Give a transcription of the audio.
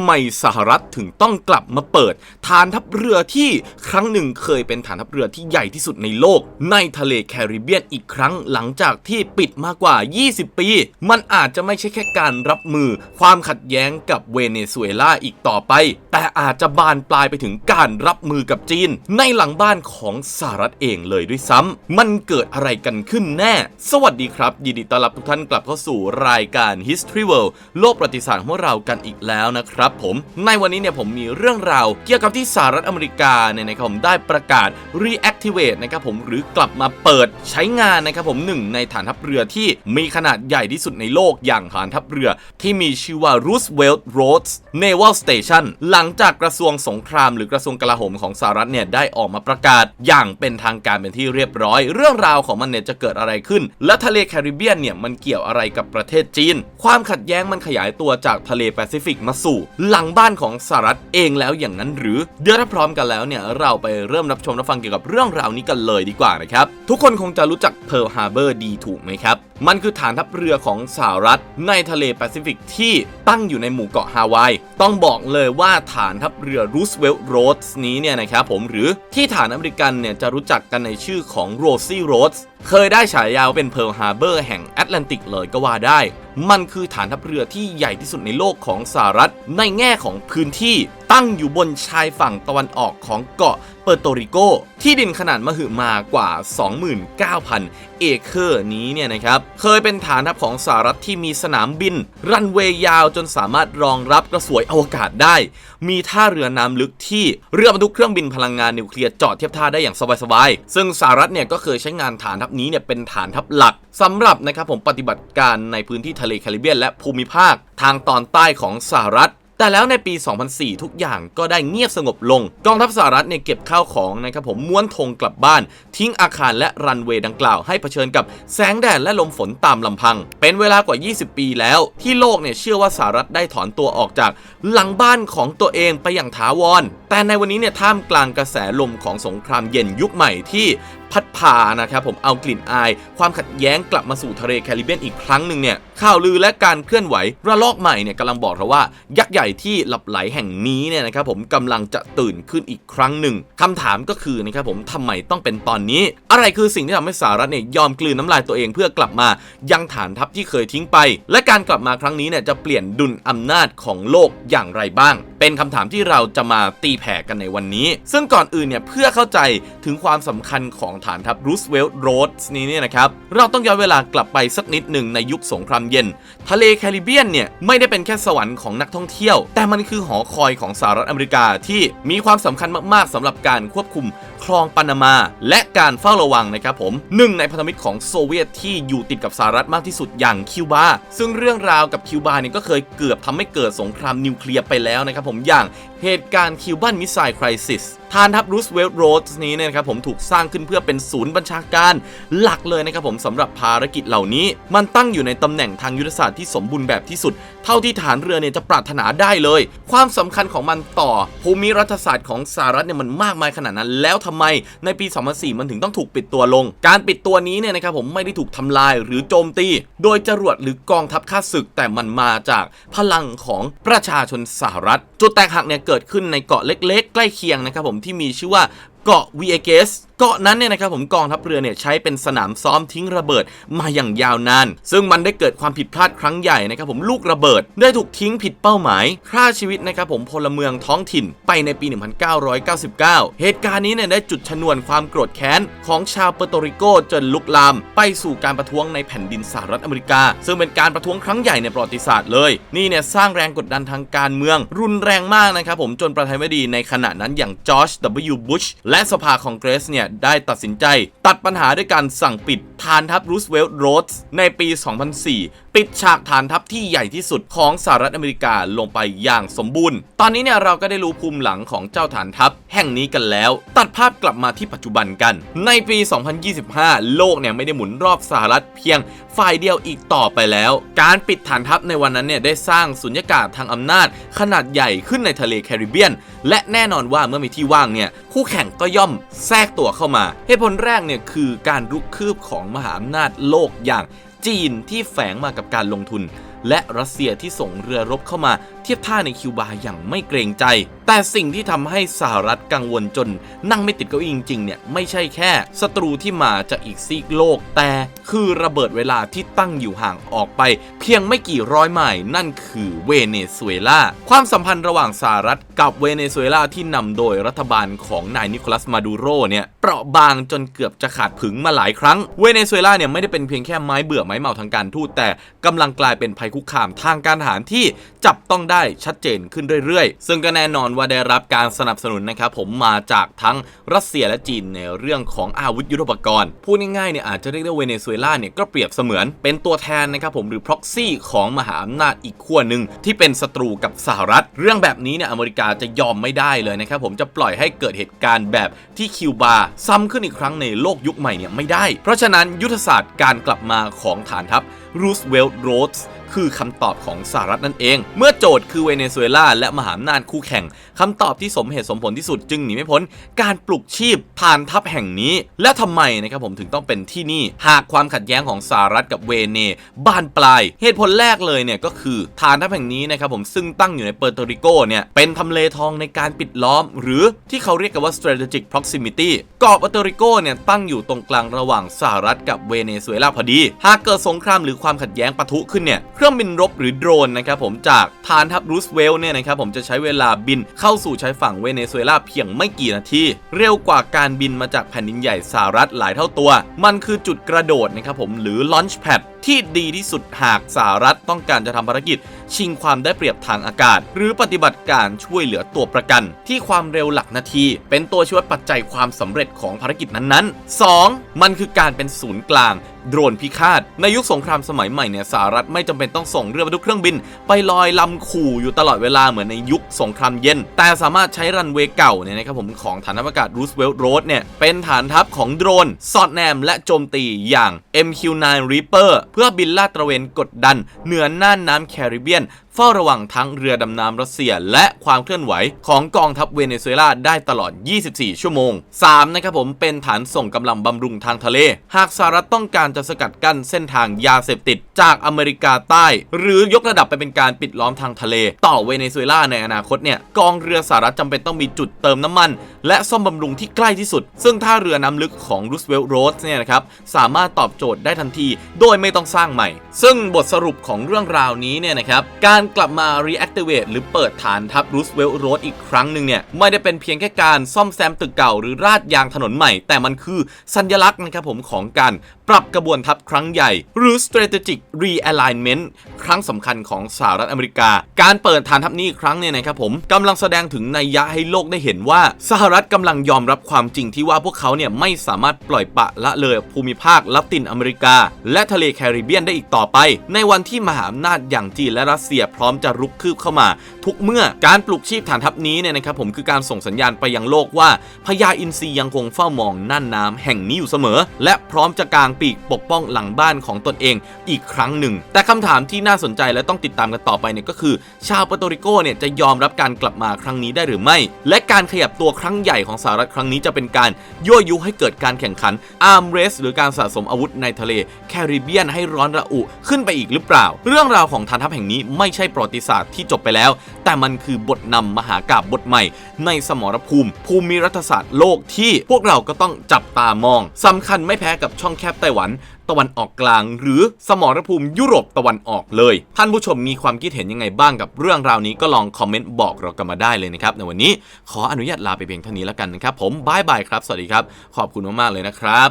ำไมสหรัฐถึงต้องกลับมาเปิด ฐานทัพเรือที่ครั้งหนึ่งเคยเป็นฐานทัพเรือที่ใหญ่ที่สุดในโลก ในทะเลแคริบเบียนอีกครั้งหลังจากที่ปิดมากว่า 20 ปี มันอาจจะไม่ใช่แค่การรับมือ ความขัดแย้งกับเวเนซุเอลาอีกต่อไป แต่อาจจะบานปลายไปถึงการรับมือกับจีน ในหลังบ้านของสหรัฐเองเลยด้วยซ้ำมันเกิดอะไรกันขึ้นแน่ สวัสดีครับ ยินดีต้อนรับทุกท่านกลับเข้าสู่รายการ History World โลกประวัติศาสตร์ของเรากันอีกแล้วนะครับผมในวันนี้เนี่ยผมมีเรื่องราวเกี่ยวกับที่สหรัฐอเมริกาเนี่ยนะครับผมได้ประกาศ Activate นะครับผมหรือกลับมาเปิดใช้งานนะครับผมหนึ่งในฐานทัพเรือที่มีขนาดใหญ่ที่สุดในโลกอย่างฐานทัพเรือที่มีชื่อว่า Roosevelt Roads Naval Station หลังจากกระทรวงสงคราม หรือกระทรวงกลาโหมของสหรัฐเนี่ยได้ออกมาประกาศอย่างเป็นทางการเป็นที่เรียบร้อย เรื่องราวของมันเนี่ยจะเกิดอะไรขึ้น และทะเลแคริบเบียนเนี่ยมันเกี่ยวอะไรกับประเทศจีน ความขัดแย้งมันขยายตัวจากทะเลแปซิฟิกมาสู่ หลังบ้านของสหรัฐเองแล้วอย่างนั้นหรือเดี๋ยวถ้าพร้อมกันแล้วเนี่ยเราไปเริ่มรับชมรับฟังเกี่ยวกับเรื่องราวนี้กันเลยดีกว่านะครับ ทุกคนคงจะรู้จักเพิร์ลฮาร์เบอร์ดีถูกไหมครับ มันคือฐานทัพเรือของสหรัฐในทะเลแปซิฟิกที่ตั้งอยู่ในหมู่เกาะฮาวาย ต้องบอกเลยว่าฐานทัพเรือรูสเวลต์โรดส์นี้เนี่ยนะครับผมหรือที่ฐานอเมริกันเนี่ยจะรู้จักกันในชื่อของโรซี่โรดส์เคยได้ฉายาวเป็นเพิร์ลฮาร์เบอร์แห่งแอตแลนติกเลยก็ว่าได้ มันคือฐานทัพเรือที่ใหญ่ที่สุดในโลกของสหรัฐ ในแง่ของพื้นที่ตั้งอยู่บนชายฝั่งตะวันออกของเกาะเปอร์โตริโก ที่ดินขนาดมหึมากว่า 29,000 เอเคอร์นี้เนี่ยนะครับ เคยเป็นฐานทัพของสหรัฐที่มีสนามบิน รันเวย์ยาวจนสามารถรองรับกระสวยอวกาศได้ มีท่าเรือน้ำลึกที่เรือบรรทุกเครื่องบินพลังงานนิวเคลียร์จอดเทียบท่าได้อย่างสบายๆซึ่งสหรัฐเนี่ยก็เคยใช้งานฐานทัพนี้เนี่ยเป็นฐานทัพหลักสำหรับนะครับผมปฏิบัติการในพื้นที่ทะเลแคริบเบียนและภูมิภาคทางตอนใต้ของสหรัฐ แต่แล้วในปี 2004 ทุกอย่างก็ได้เงียบสงบลง กองทัพสหรัฐเนี่ยเก็บข้าวของนะครับผมม้วนธงกลับบ้าน ทิ้งอาคารและรันเวย์ดังกล่าวให้เผชิญกับแสงแดดและลมฝนตามลำพัง เป็นเวลากว่า 20 ปีแล้วที่โลกเนี่ยเชื่อว่าสหรัฐได้ถอนตัวออกจากหลังบ้านของตัวเองไปอย่างถาวร แต่ในวันนี้เนี่ยท่ามกลางกระแสลมของสงครามเย็นยุคใหม่ที่ พัดพานะครับผมเอากลิ่นอาย ความขัดแย้งกลับมาสู่ทะเลแคริบเบียนอีกครั้งหนึ่งเนี่ยข่าวลือและการเคลื่อนไหวระลอกใหม่เนี่ยกำลังบอกเราว่ายักษ์ใหญ่ที่หลับไหลแห่งนี้เนี่ยนะครับผมกำลังจะตื่นขึ้นอีกครั้งหนึ่งคำถามก็คือนะครับผมทำไมต้องเป็นตอนนี้ อะไรคือสิ่งที่ทำให้สหรัฐเนี่ยยอมกลืนน้ำลายตัวเองเพื่อกลับมายังฐานทัพที่เคยทิ้งไป และการกลับมาครั้งนี้เนี่ยจะเปลี่ยนดุลอำนาจของโลกอย่างไรบ้าง เป็นคำถามที่เราจะมาตีแผ่กันในวันนี้ ซึ่งก่อนอื่นเนี่ยเพื่อเข้าใจถึงความสำคัญของฐานทัพรูสเวลต์โรดส์นี้เนี่ยนะครับเราต้องย้อนเวลากลับไปสักนิดหนึ่งในยุคสงครามเย็น ทะเลแคริบเบียนเนี่ยไม่ได้เป็นแค่สวรรค์ของนักท่องเที่ยว แต่มันคือหอคอยของสหรัฐอเมริกาที่มีความสำคัญมากๆสำหรับการควบคุมคลองปานามา และการเฝ้าระวังนะครับผมหนึ่งในพันธมิตรของโซเวียตที่อยู่ติดกับสหรัฐมากที่สุดอย่างคิวบาซึ่งเรื่องราวกับคิวบาเนี่ยก็เคยเกือบทำให้เกิดสงครามนิวเคลียร์ไปแล้วนะครับผมอย่างเหตุการณ์คิวบันมิสไซล์คริสิสฐานทัพรูสเวลต์โรดส์นี้เนี่ยนะครับผมถูกสร้างขึ้นเพื่อเป็นศูนย์บัญชาการหลักเลยนะครับผมสำหรับภารกิจเหล่านี้ มันตั้งอยู่ในตำแหน่งทางยุทธศาสตร์ที่สมบูรณ์แบบที่สุด เท่าที่ฐานเรือเนี่ยจะปรารถนาได้เลย ความสำคัญของมันต่อภูมิรัฐศาสตร์ของสหรัฐเนี่ยมันมากมายขนาดนั้น แล้วทำไมในปี 2004 มันถึงต้องถูกปิดตัวลง การปิดตัวนี้เนี่ยนะครับผมไม่ได้ถูกทำลายหรือโจมตี โดยจรวดหรือกองทัพข้าศึกแต่มันมาจากพลังของประชาชนสหรัฐ จุดแตกหักเนี่ยเกิดขึ้นในเกาะเล็ก ๆ ใกล้เคียงนะครับผมที่มีชื่อว่าเกาะวีเอเกส เกาะนั้นเนี่ยนะครับผมกองทัพเรือเนี่ยใช้เป็นสนามซ้อมทิ้งระเบิดมาอย่างยาวนาน ซึ่งมันได้เกิดความผิดพลาดครั้งใหญ่นะครับผมลูกระเบิดได้ถูกทิ้งผิดเป้าหมายฆ่าชีวิตนะครับผมพลเมืองท้องถิ่นไปในปี 1999 เหตุการณ์นี้เนี่ยได้จุดชนวนความโกรธแค้นของชาวเปอร์โตริโกจนลุกลาม ไปสู่การประท้วงในแผ่นดินสหรัฐอเมริกา ซึ่งเป็นการประท้วงครั้งใหญ่ในประวัติศาสตร์เลย นี่เนี่ยสร้างแรงกดดันทางการเมือง รุนแรงมากนะครับผมจนประธานาธิบดีในขณะนั้นอย่างจอร์จ W. บุชและสภาคองเกรสเนี่ยได้ตัดสินใจ ตัดปัญหาด้วยการสั่งปิด ฐานทัพรูสเวลต์โรดส์ในปี 2004 ปิดฉากฐานทัพที่ใหญ่ที่สุดของสหรัฐอเมริกาลงไปอย่างสมบูรณ์ ตอนนี้เนี่ยเราก็ได้รู้ภูมิหลังของเจ้าฐานทัพแห่งนี้กันแล้ว ตัดภาพกลับมาที่ปัจจุบันกัน ในปี 2025 โลกเนี่ยไม่ได้หมุนรอบสหรัฐเพียงฝ่ายเดียวอีกต่อไปแล้ว การปิดฐานทัพในวันนั้นเนี่ยได้สร้างสุญญากาศทางอำนาจ ขนาดใหญ่ขึ้นในทะเลแคริบเบียน และแน่นอนว่าเมื่อมีที่ว่างเนี่ยคู่แข่งก็ย่อมแทรกตัวเข้ามาเหตุผลแรกเนี่ยคือการรุกคืบของมหาอำนาจโลกอย่างจีนที่แฝงมากับการลงทุน และรัสเซียที่ส่งเรือรบเข้ามาเทียบท่าในคิวบาอย่างไม่เกรงใจ แต่สิ่งที่ทำให้สหรัฐกังวลจนนั่งไม่ติดเก้าอี้จริงๆเนี่ยไม่ใช่แค่ศัตรูที่มาจากอีกซีกโลก แต่คือระเบิดเวลาที่ตั้งอยู่ห่างออกไป เพียงไม่กี่ร้อยไมล์นั่นคือเวเนซุเอลาความสัมพันธ์ระหว่างสหรัฐกับเวเนซุเอลาที่นำโดยรัฐบาลของนายนิโคลัสมาดูโรเนี่ยเปราะบางจนเกือบจะขาดผึงมาหลายครั้งเวเนซุเอลาเนี่ยไม่ได้เป็นเพียงแค่ไม้เบื่อไม้เมาทางการทูตแต่กำลังกลายเป็นภัยคุกคามทางการทหารที่จับต้องได้ชัดเจนขึ้นเรื่อยๆ ซึ่งก็แน่นอนว่าได้รับการสนับสนุนนะครับผมมาจากทั้งรัสเซียและจีนในเรื่องของอาวุธยุทโธปกรณ์พูดง่ายๆเนี่ยอาจจะเรียกได้ว่าเวเนซุเอลาเนี่ยก็เปรียบเสมือนเป็นตัวแทนนะครับผมหรือ proxy ของมหาอำนาจอีกขั้วหนึ่งที่เป็นศัตรูกับสหรัฐ เรื่องแบบนี้เนี่ยอเมริกาจะยอมไม่ได้เลยนะครับผมจะปล่อยให้เกิดเหตุการณ์แบบที่คิวบาซ้ำขึ้นอีกครั้งในโลกยุคใหม่เนี่ยไม่ได้ เพราะฉะนั้นยุทธศาสตร์การกลับมาของฐานทัพรูสเวลต์โรสคือคำตอบของสหรัฐนั่นเอง เมื่อโจทย์คือเวเนซุเอลาและมหาอำนาจคู่แข่ง คำตอบที่สมเหตุสมผลที่สุดจึงหนีไม่พ้น การปลุกชีพฐานทัพแห่งนี้ และทำไมนะครับผมถึงต้องเป็นที่นี่ หากความขัดแย้งของสหรัฐกับเวเนบานปลาย เหตุผลแรกเลยเนี่ยก็คือฐานทัพแห่งนี้นะครับผมซึ่งตั้งอยู่ในเปอร์โตริโกเนี่ยเป็นทำเลทองในการปิดล้อม หรือที่เขาเรียกกันว่า strategic proximity เกาะเปอร์โตริโกเนี่ยตั้งอยู่ตรงกลางระหว่างสหรัฐกับเวเนซุเอลาพอดี หากเกิดสงครามหรือความขัดแย้งปะทุขึ้นเนี่ยเครื่องบินรบหรือโดรนนะครับผมจากฐานทัพรูสเวลต์เนี่ยนะครับผมจะใช้เวลาบินเข้าาสู่ชายฝั่งเวเนซุเอลาเพียงไม่กี่นาที เร็วกว่าการบินมาจากแผ่นดินใหญ่สหรัฐหลายเท่าตัว มันคือจุดกระโดดนะครับผมหรือ launch pad ที่ดีที่สุดหากสหรัฐต้องการจะทำภารกิจ ชิงความได้เปรียบทางอากาศ หรือปฏิบัติการช่วยเหลือตัวประกัน ที่ความเร็วหลักนาที เป็นตัวช่วยปัจจัยความสำเร็จของภารกิจนั้นๆ 2. มันคือการเป็นศูนย์กลางโดรนพิฆาต ในยุคสงครามสมัยใหม่เนี่ยสหรัฐไม่จำเป็นต้องส่งเรือบรรทุกเครื่องบิน ไปลอยลำขู่อยู่ตลอดเวลาเหมือนในยุคสงครามเย็น แต่สามารถใช้รันเวย์เก่าเนี่ยนะครับผมของฐานทัพอากาศรูสเวลต์โรดเนี่ยเป็นฐานทัพของโดรน สอดแนมและโจมตีอย่าง MQ-9 Reaper เพื่อบินลาดตระเวนกดดันเหนือน่านน้ำแคริบเบียน เฝ้าระวังทั้งเรือดำน้ำรัสเซีย และความเคลื่อนไหวของกองทัพเวเนซุเอลาได้ตลอด 24 ชั่วโมง 3. นะครับผมเป็นฐานส่งกำลังบำรุงทางทะเล หากสหรัฐต้องการจะสกัดกั้นเส้นทางยาเสพติดจากอเมริกาใต้ หรือยกระดับไปเป็นการปิดล้อมทางทะเล ต่อเวเนซุเอลาในอนาคตเนี่ยกองเรือสหรัฐจำเป็นต้องมีจุดเติมน้ำมัน และซ่อมบำรุงที่ใกล้ที่สุด ซึ่งท่าเรือน้ำลึกของรูสเวลต์โรดเนี่ยนะครับสามารถตอบโจทย์ได้ทันที โดยไม่ต้องสร้างใหม่ ซึ่งบทสรุปของเรื่องราวนี้เนี่ยนะครับการกลับมา reactivate หรือเปิดฐานทัพรูสเวลต์โรดอีกครั้งหนึ่งเนี่ย ไม่ได้เป็นเพียงแค่การซ่อมแซมตึกเก่าหรือราดยางถนนใหม่ แต่มันคือสัญลักษณ์นะครับผมของการปรับกระบวนทัพครั้งใหญ่ หรือ strategic realignment ครั้งสำคัญของสหรัฐอเมริกา การเปิดฐานทัพนี้อีกครั้งเนี่ยนะครับผมกำลังแสดงถึงนัยยะให้โลกได้เห็นว่า สหรัฐกำลังยอมรับความจริงที่ว่าพวกเขาเนี่ยไม่สามารถปล่อยปะละเลยภูมิภาคละตินอเมริกา และทะเลแคริบเบียนได้อีกต่อไป ในวันที่มหาอำนาจอย่างจีนและรัสเซียพร้อมจะรุกคืบเข้ามา ทุกเมื่อการปลุกชีพฐานทัพนี้เนี่ยนะครับผมคือการส่งสัญญาณไปยังโลกว่าพญาอินทรียังคงเฝ้ามองน่านน้ำแห่งนี้อยู่เสมอ และพร้อมจะกางปีกปกป้องหลังบ้านของตนเองอีกครั้งหนึ่ง แต่คำถามที่น่าสนใจและต้องติดตามกันต่อไปเนี่ยก็คือ ชาวเปโตริโกเนี่ยจะยอมรับการกลับมาครั้งนี้ได้หรือไม่ และการขยับตัวครั้งใหญ่ของสหรัฐครั้งนี้จะเป็นการยั่วยุให้เกิดการแข่งขันอาร์มเรสหรือการสะสมอาวุธในทะเลแคริบเบียนให้ร้อนระอุขึ้นไปอีกหรือเปล่า เรื่องราวของฐานทัพแห่งนี้ไม่ช่ประวัติศาสตร์ที่จบไปแล้ว แต่มันคือบทนำมหากาบบทใหม่ ในสมรภูมิ ภูมิรัฐศาสตร์โลกที่พวกเราก็ต้องจับตามองสำคัญไม่แพ้กับช่องแคบไต้หวันตะวันออกกลาง หรือสมรภูมิยุโรปตะวันออกเลย ท่านผู้ชมมีความคิดเห็นยังไงบ้างกับเรื่องราวนี้ก็ลองคอมเมนต์บอกเรากันมาได้เลยนะครับในวันนี้ขออนุญาตลาไปเพียงเท่านี้แล้วกันนะครับผมบายบายครับ สวัสดีครับ ขอบคุณมากๆเลยนะครับ